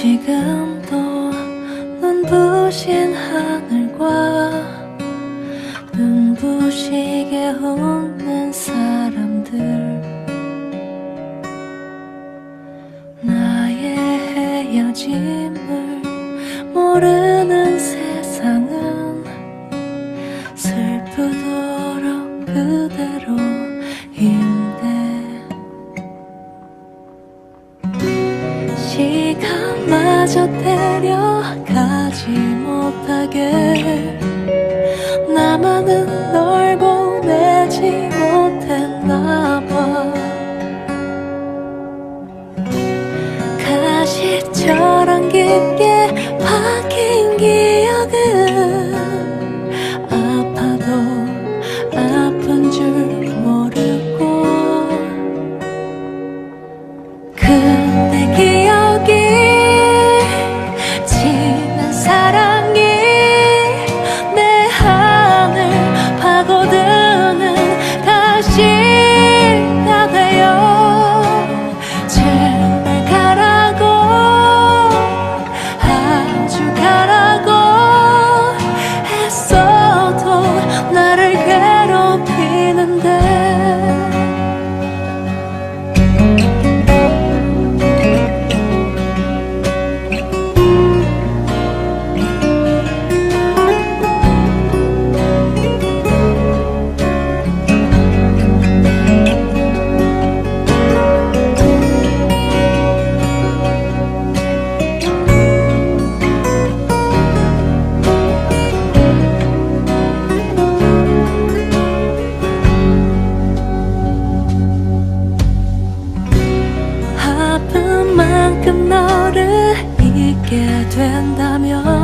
지금도 눈부신 하늘과 눈부시게 웃는 사람들. 나의 헤어짐을 모르는 그저 데려가지 못하게. 된다면